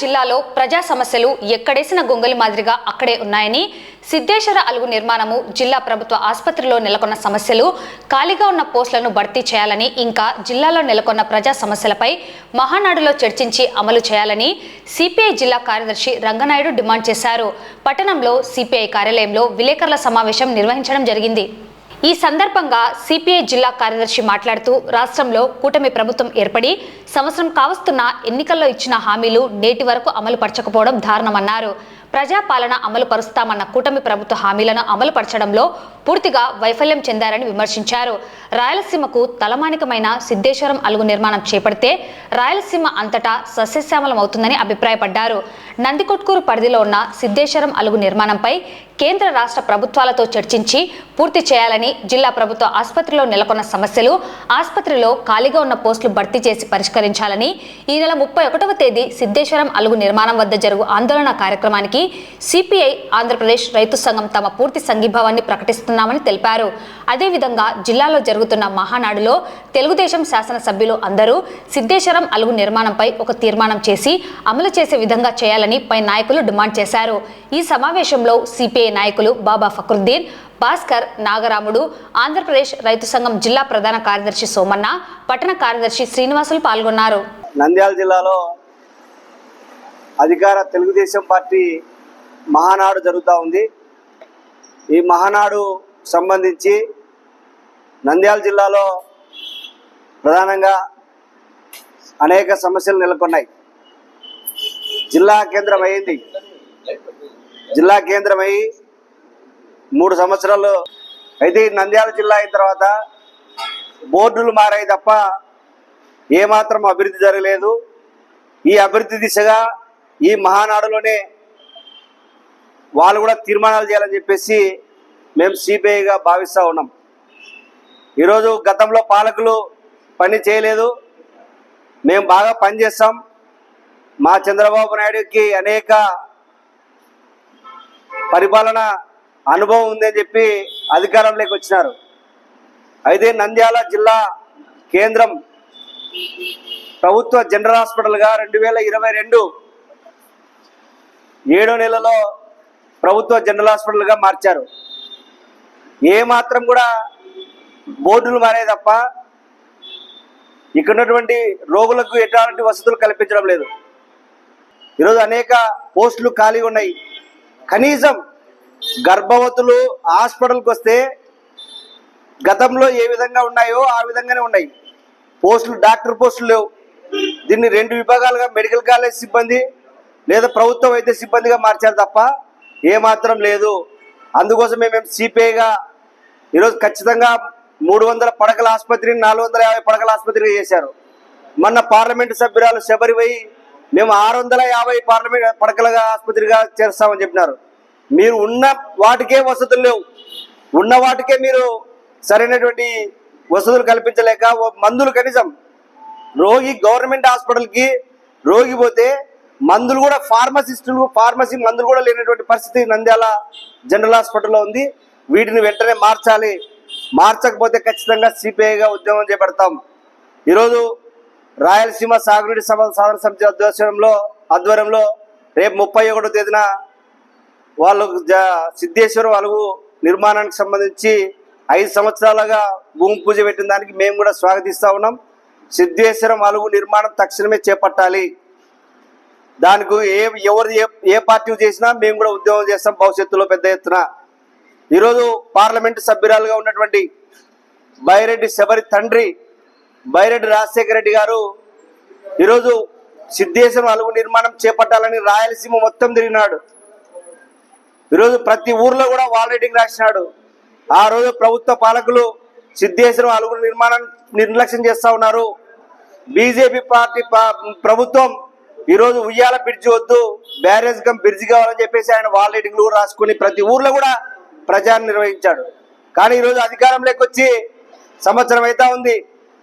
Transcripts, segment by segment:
జిల్లాలో ప్రజా సమస్యలు ఎక్కడేసిన గొంగలి మాదిరిగా అక్కడే ఉన్నాయని సిద్ధేశ్వర అలుగు నిర్మాణము జిల్లా ప్రభుత్వ ఆసుపత్రిలో నెలకొన్న సమస్యలు ఖాళీగా ఉన్న పోస్టులను భర్తీ చేయాలని ఇంకా జిల్లాలో నెలకొన్న ప్రజా సమస్యలపై మహానాడులో చర్చించి అమలు చేయాలని సిపిఐ జిల్లా కార్యదర్శి రంగనాయుడు డిమాండ్ చేశారు. పట్టణంలో సిపిఐ కార్యాలయంలో విలేకరుల సమావేశం నిర్వహించడం జరిగింది. ఈ సందర్భంగా సిపిఐ జిల్లా కార్యదర్శి మాట్లాడుతూ రాష్ట్రంలో కూటమి ప్రభుత్వం ఏర్పడి సంవత్సరం కావస్తున్న ఎన్నికల్లో ఇచ్చిన హామీలు నేటి వరకు అమలు పరచకపోవడం దారుణమన్నారు. ప్రజాపాలన అమలు పరుస్తామన్న కూటమి ప్రభుత్వ హామీలను అమలు పరచడంలో పూర్తిగా వైఫల్యం చెందారని విమర్శించారు. రాయలసీమకు తలమానికమైన సిద్ధేశ్వరం అలుగు నిర్మాణం చేపడితే రాయలసీమ అంతటా సస్యశ్యామలమవుతుందని అభిప్రాయపడ్డారు. నందికొట్కూరు పరిధిలో ఉన్న సిద్ధేశ్వరం అలుగు నిర్మాణంపై కేంద్ర రాష్ట్ర ప్రభుత్వాలతో చర్చించి పూర్తి చేయాలని జిల్లా ప్రభుత్వ ఆసుపత్రిలో నెలకొన్న సమస్యలు ఆసుపత్రిలో ఖాళీగా ఉన్న పోస్టులు భర్తీ చేసి పరిష్కరించాలని ఈ నెల ముప్పై ఒకటవ తేదీ సిద్ధేశ్వరం అలుగు నిర్మాణం వద్ద జరుగు ఆందోళన కార్యక్రమానికి సిపిఐ ఆంధ్రప్రదేశ్ రైతు సంఘం తమ పూర్తి సంఘీభావాన్ని ప్రకటిస్తున్నామని తెలిపారు. అదేవిధంగా జిల్లాలో జరుగుతున్న మహానాడులో తెలుగుదేశం శాసనసభ్యులు అందరూ సిద్ధేశ్వరం అలుగు నిర్మాణంపై ఒక తీర్మానం చేసి అమలు చేసే విధంగా చేయాలని పై నాయకులు డిమాండ్ చేశారు. ఈ సమావేశంలో సిపిఐ నాయకులు బాబా ఫక్రుద్దీన్ భాస్కర్ నాగరాముడు ఆంధ్రప్రదేశ్ రైతు సంఘం జిల్లా ప్రధాన కార్యదర్శి సోమన్న పట్టణ కార్యదర్శి శ్రీనివాసులు పాల్గొన్నారు. నంద్యాల జిల్లాలో అధికార తెలుగుదేశం పార్టీ మహానాడు జరుగుతూ ఉంది. ఈ మహానాడు సంబంధించి నంద్యాల జిల్లాలో ప్రధానంగా అనేక సమస్యలు నెలకొన్నాయి. జిల్లా కేంద్రం అయింది. జిల్లా కేంద్రం అయ్యి మూడు సంవత్సరాలు అయితే నంద్యాల జిల్లా అయిన తర్వాత బోర్డులు మారాయి తప్ప ఏమాత్రం అభివృద్ధి జరగలేదు. ఈ అభివృద్ధి దిశగా ఈ మహానాడులోనే వాళ్ళు కూడా తీర్మానాలు చేయాలని చెప్పేసి మేము సిపిఐగా భావిస్తూ ఉన్నాం. ఈరోజు గతంలో పాలకులు పని చేయలేదు. మేము బాగా పనిచేస్తాం మా చంద్రబాబు నాయుడుకి అనేక పరిపాలన అనుభవం ఉందని చెప్పి అధికారంలోకి వచ్చినారు. అయితే నంద్యాల జిల్లా కేంద్రం ప్రభుత్వ జనరల్ హాస్పిటల్గా రెండు వేల ఇరవై రెండు ఏడో నెలలో ప్రభుత్వ జనరల్ హాస్పిటల్గా మార్చారు. ఏ మాత్రం కూడా బోర్డులు మారే తప్ప ఇక్కడ ఉన్నటువంటి రోగులకు ఎటువంటి వసతులు కల్పించడం లేదు. ఈరోజు అనేక పోస్టులు ఖాళీ ఉన్నాయి. కనీసం గర్భవతులు హాస్పిటల్కి వస్తే గతంలో ఏ విధంగా ఉన్నాయో ఆ విధంగానే ఉన్నాయి. పోస్టులు డాక్టర్ పోస్టులు లేవు. దీన్ని రెండు విభాగాలుగా మెడికల్ కాలేజ్ సిబ్బంది లేదా ప్రభుత్వ వైద్య సిబ్బందిగా మార్చారు తప్ప ఏమాత్రం లేదు. అందుకోసం మేము సిపిఐగా ఈరోజు ఖచ్చితంగా మూడు వందల పడకల ఆసుపత్రిని నాలుగు వందల యాభై పడకల ఆసుపత్రిగా చేశారు. మొన్న పార్లమెంటు సభ్యురాలు శబరిపోయి మేము ఆరు వందల యాభై పార్లమెంట్ పడకలుగా ఆసుపత్రిగా చేస్తామని చెప్పినారు. మీరు ఉన్న వాటికే వసతులు లేవు. ఉన్న వాటికే మీరు సరైనటువంటి వసతులు కల్పించలేక మందులు కనీసం రోగి గవర్నమెంట్ హాస్పిటల్కి రోగి పోతే మందులు కూడా ఫార్మసిస్టులు ఫార్మసీ మందులు కూడా లేనటువంటి పరిస్థితి నంద్యాల జనరల్ హాస్పిటల్లో ఉంది. వీటిని వెంటనే మార్చాలి. మార్చకపోతే ఖచ్చితంగా సిపిఐగా ఉద్యమం చేపడతాం. ఈరోజు రాయలసీమ సాగునీటి సభ సాధన సమితి ఆధ్వర్యంలో ఆధ్వర్యంలో రేపు ముప్పై ఒకటో తేదీన వాళ్ళు సిద్ధేశ్వరం అలుగు నిర్మాణానికి సంబంధించి ఐదు సంవత్సరాలుగా భూమి పూజ పెట్టిన దానికి మేము కూడా స్వాగతిస్తా ఉన్నాం. సిద్ధేశ్వరం అలుగు నిర్మాణం తక్షణమే చేపట్టాలి. దానికి ఏ ఎవరు ఏ ఏ పార్టీ చేసినా మేము కూడా ఉద్యోగం చేస్తాం భవిష్యత్తులో పెద్ద ఎత్తున. ఈరోజు పార్లమెంటు సభ్యురాలుగా ఉన్నటువంటి బైరెడ్డి శబరి తండ్రి బైరెడ్డి రాజశేఖర రెడ్డి గారు ఈరోజు సిద్ధేశ్వరం అలుగు నిర్మాణం చేపట్టాలని రాయలసీమ మొత్తం తిరిగినాడు. ఈరోజు ప్రతి ఊర్లో కూడా వాల్ రైటింగ్ రాసినాడు. ఆ రోజు ప్రభుత్వ పాలకులు సిద్ధేశ్వరం అలుగు నిర్మాణం నిర్లక్ష్యం చేస్తా ఉన్నారు. బీజేపీ పార్టీ ప్రభుత్వం ఈరోజు ఉయ్యాల బ్రిడ్జి వద్దు బ్యారేజ్ కం బ్రిడ్జి కావాలని చెప్పేసి ఆయన వాల్ రీడింగ్లు కూడా రాసుకుని ప్రతి ఊర్లో కూడా ప్రచారం నిర్వహించాడు. కానీ ఈరోజు అధికారంలోకి వచ్చి సంవత్సరం అయితే ఉంది.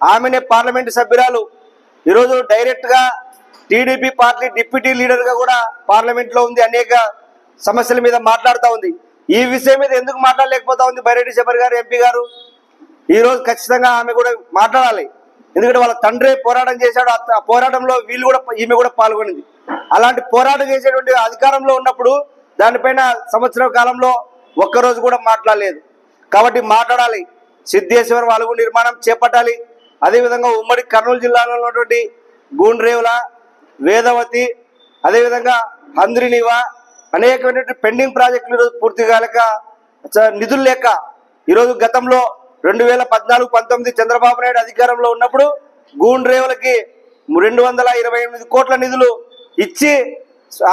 ఆమెనే పార్లమెంటు సభ్యురాలు. ఈరోజు డైరెక్ట్గా టీడీపీ పార్టీ డిప్యూటీ లీడర్గా కూడా పార్లమెంట్లో ఉంది. అనేక సమస్యల మీద మాట్లాడుతూ ఉంది. ఈ విషయం మీద ఎందుకు మాట్లాడలేకపోతా ఉంది? బైరెడ్డి శబర్ గారు ఎంపీ గారు. ఈరోజు ఖచ్చితంగా ఆమె కూడా మాట్లాడాలి. ఎందుకంటే వాళ్ళ తండ్రి పోరాటం చేశాడు ఆ పోరాటంలో వీళ్ళు కూడా ఈమె కూడా పాల్గొనింది. అలాంటి పోరాటం చేసేటువంటి అధికారంలో ఉన్నప్పుడు దానిపైన సంవత్సరం కాలంలో ఒక్కరోజు కూడా మాట్లాడలేదు. కాబట్టి మాట్లాడాలి. సిద్ధేశ్వర అలుగు నిర్మాణం చేపట్టాలి. అదేవిధంగా ఉమ్మడి కర్నూలు జిల్లాలో ఉన్నటువంటి గూండ్రేవుల వేదవతి అదేవిధంగా హంద్రినివ అనేకమైనటువంటి పెండింగ్ ప్రాజెక్టులు ఈరోజు పూర్తి కాలేక చ- నిధులు లేక ఈరోజు గతంలో రెండు వేల పద్నాలుగు పంతొమ్మిది చంద్రబాబు నాయుడు అధికారంలో ఉన్నప్పుడు గూండ్రేవులకి రెండు వందల ఇరవై ఎనిమిది కోట్ల నిధులు ఇచ్చి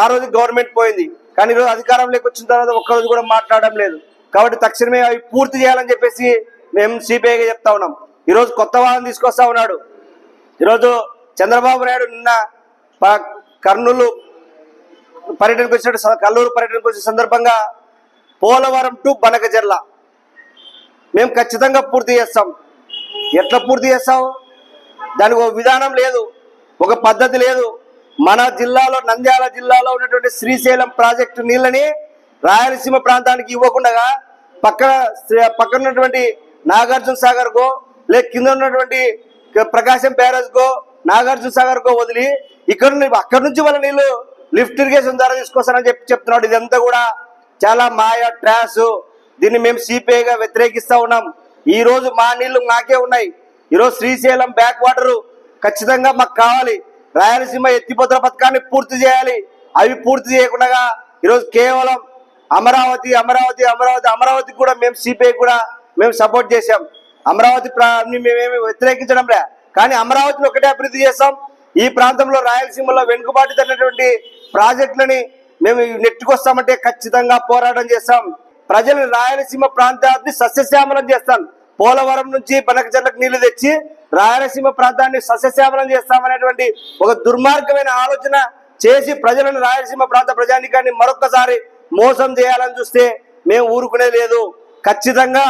ఆ రోజు గవర్నమెంట్ పోయింది. కానీ ఈరోజు అధికారంలోకి వచ్చిన తర్వాత ఒక్కరోజు కూడా మాట్లాడడం లేదు. కాబట్టి తక్షణమే అవి పూర్తి చేయాలని చెప్పేసి మేము సిపిఐగా చెప్తా ఉన్నాం. ఈరోజు కొత్త వాహనం తీసుకొస్తా ఉన్నాడు. ఈరోజు చంద్రబాబు నాయుడు నిన్న కర్నూలు పర్యటనకు వచ్చినట్టు కల్లూరు పర్యటనకు వచ్చిన సందర్భంగా పోలవరం టు బనకజర్ల మేము ఖచ్చితంగా పూర్తి చేస్తాం. ఎట్లా పూర్తి చేస్తాం? దానికి ఒక విధానం లేదు ఒక పద్ధతి లేదు. మన జిల్లాలో నంద్యాల జిల్లాలో ఉన్నటువంటి శ్రీశైలం ప్రాజెక్టు నీళ్ళని రాయలసీమ ప్రాంతానికి ఇవ్వకుండా పక్కన పక్కన ఉన్నటువంటి నాగార్జున సాగర్కో లేక కింద ఉన్నటువంటి ప్రకాశం బ్యారేజ్కో నాగార్జున సాగర్కో వదిలి ఇక్కడ నుండి నుంచి వాళ్ళ నీళ్ళు లిఫ్ట్ ఇరిగేషన్ ద్వారా తీసుకొస్తానని చెప్పి చెప్తున్నాడు. ఇదంతా కూడా చాలా మాయ ట్రాస్ దీన్ని మేము సిపిఐగా వ్యతిరేకిస్తా ఉన్నాం. ఈ రోజు మా నీళ్ళు మాకే ఉన్నాయి. ఈరోజు శ్రీశైలం బ్యాక్ వాటర్ ఖచ్చితంగా మాకు కావాలి. రాయలసీమ ఎత్తిపోతల పథకాన్ని పూర్తి చేయాలి. అవి పూర్తి చేయకుండా ఈరోజు కేవలం అమరావతి అమరావతి అమరావతి అమరావతి కూడా మేము సిపిఐ కూడా మేము సపోర్ట్ చేశాం. అమరావతి ప్రాన్ని మేమేమి వ్యతిరేకించడం రా కానీ అమరావతిని ఒకటే అభివృద్ధి చేస్తాం. ఈ ప్రాంతంలో రాయలసీమలో వెనుకబాటు వెనుకబాటుతున్నటువంటి ప్రాజెక్టులని మేము నెట్టుకొస్తామంటే ఖచ్చితంగా పోరాటం చేస్తాం. ప్రజలు రాయలసీమ ప్రాంతాన్ని సస్యశ్యామలం చేస్తాం. పోలవరం నుంచి బనకచర్లకు నీళ్ళు తెచ్చి రాయలసీమ ప్రాంతాన్ని సస్యశ్యామలం చేస్తామనేటువంటి ఒక దుర్మార్గమైన ఆలోచన చేసి ప్రజలను రాయలసీమ ప్రాంత ప్రజానికాన్ని మరొక్కసారి మోసం చేయాలని చూస్తే మేము ఊరుకునే లేదు. ఖచ్చితంగా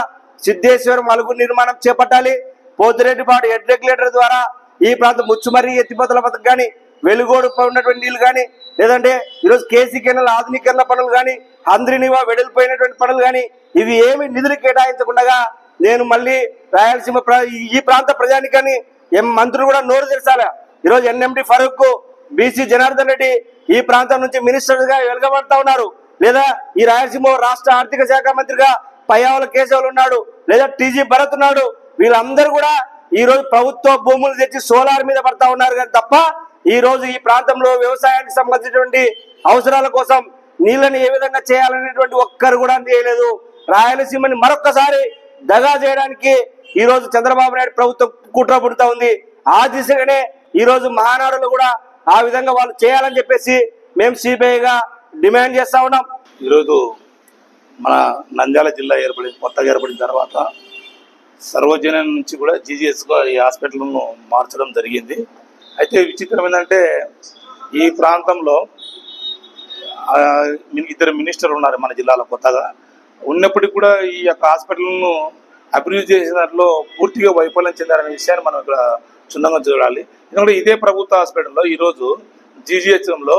సిద్ధేశ్వరం అలుగు నిర్మాణం చేపట్టాలి. పోతిరెడ్డిపాడు హెడ్ రెగ్యులేటర్ ద్వారా ఈ ప్రాంతం ముచ్చుమర్రి ఎత్తిపోతల పథకం కానీ వెలుగోడు ఉన్నటువంటి నీళ్ళు కానీ లేదంటే ఈరోజు కేసీ కెనల్ ఆధునీకరణ పనులు కానీ అందరినివా వెడల్పోయినటువంటి పనులు కానీ ఇవి ఏమి నిధులు కేటాయించకుండా నేను మళ్ళీ రాయలసీమ ప్ర- ఈ ప్రాంత ప్రజానికని ఎం మంత్రులు కూడా నోరు తెరచాల. ఈరోజు ఎన్ఎండి ఫరూక్ బీసీ జనార్దన్ రెడ్డి ఈ ప్రాంతం నుంచి మినిస్టర్గా వెలగబడతా ఉన్నారు. లేదా ఈ రాయలసీమ రాష్ట్ర ఆర్థిక శాఖ మంత్రిగా పయ్యావుల కేశవులు ఉన్నాడు లేదా టీజీ భరత్ ఉన్నాడు. వీళ్ళందరూ కూడా ఈ రోజు ప్రభుత్వ భూములు తెచ్చి సోలార్ మీద పడతా ఉన్నారు కానీ తప్ప ఈ రోజు ఈ ప్రాంతంలో వ్యవసాయానికి సంబంధించినటువంటి అవసరాల కోసం నీళ్ళని ఏ విధంగా చేయాలనేటువంటి ఒక్కరు కూడా చేయలేదు రాయలసీమని మరొక్కసారి దగా చేయడానికి ఈ రోజు చంద్రబాబు నాయుడు ప్రభుత్వం కుట్ర పుడుతా ఉంది. ఆ దిశగానే ఈ రోజు మహానాడులో కూడా ఆ విధంగా వాళ్ళు చేయాలని చెప్పేసి మేము సిబిఐగా డిమాండ్ చేస్తా ఉన్నాం. ఈరోజు మన నంద్యాల జిల్లా ఏర్పడింది కొత్తగా ఏర్పడిన తర్వాత సర్వజన నుంచి కూడా జీజీఎస్గా ఈ హాస్పిటల్ను మార్చడం జరిగింది. అయితే విచిత్రం ఏంటంటే ఈ ప్రాంతంలో ఇద్దరు మినిస్టర్లు ఉన్నారు మన జిల్లాలో కొత్తగా. ఉన్నప్పటికీ కూడా ఈ యొక్క హాస్పిటల్ను అభివృద్ధి చేసిన దాంట్లో పూర్తిగా వైఫల్యం చెందారనే విషయాన్ని మనం ఇక్కడ క్షుణ్ణంగా చూడాలి. ఎందుకంటే ఇదే ప్రభుత్వ హాస్పిటల్లో ఈరోజు జీజీహెచ్ఎంలో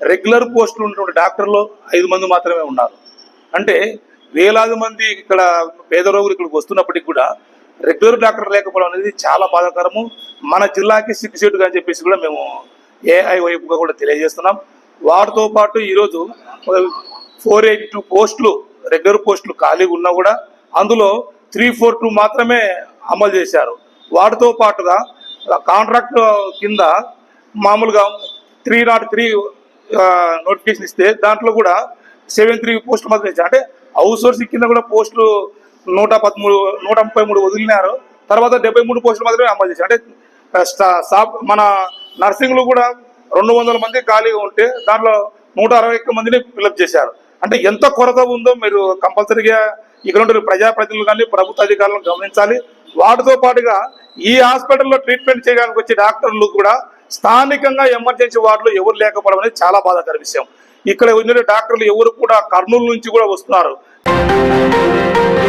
రెగ్యులర్ పోస్టులు ఉన్నటువంటి డాక్టర్లు ఐదు మంది మాత్రమే ఉన్నారు. అంటే వేలాది మంది ఇక్కడ పేద రోగులు ఇక్కడికి వస్తున్నప్పటికీ కూడా రెగ్యులర్ డాక్టర్ లేకపోవడం అనేది చాలా బాధాకరము. మన జిల్లాకి సిగ్గుసేటుగా అని చెప్పేసి కూడా మేము ఏఐ వైపుగా కూడా తెలియజేస్తున్నాం. వాటితో పాటు ఈరోజు ఫోర్ ఎయిట్ టూ పోస్టులు రెగ్యులర్ పోస్టులు ఖాళీగా ఉన్నా కూడా అందులో త్రీ ఫోర్ టూ మాత్రమే అమలు చేశారు. వాటితో పాటుగా కాంట్రాక్ట్ కింద మామూలుగా త్రీ నాట్ త్రీ నోటిఫికేషన్ ఇస్తే దాంట్లో కూడా సెవెన్ త్రీ పోస్టులు మాత్రం ఇచ్చారు. అంటే హౌస్ సోర్సింగ్ కింద కూడా పోస్టులు నూట పదమూడు నూట ముప్పై మూడు వదిలినారు. తర్వాత డెబ్బై మూడు పోస్టులు మాత్రమే అమలు చేశారు. అంటే స్టా- స్టాఫ్ మన నర్సింగ్లు కూడా రెండు వందల మంది ఖాళీగా ఉంటే దాంట్లో నూట అరవై ఒక్క మందిని ఫిలప్ చేశారు. అంటే ఎంత కొరత ఉందో మీరు కంపల్సరీగా ఇక్కడ ఉండే ప్రజాప్రతినిధులు కానీ ప్రభుత్వ అధికారులను గమనించాలి. వాటితో పాటుగా ఈ హాస్పిటల్లో ట్రీట్మెంట్ చేయడానికి వచ్చే డాక్టర్లు కూడా స్థానికంగా ఎమర్జెన్సీ వార్డులో ఎవరు లేకపోవడం అనేది చాలా బాధాకర విషయం. ఇక్కడ ఉండే డాక్టర్లు ఎవరు కూడా కర్నూలు నుంచి కూడా వస్తున్నారు.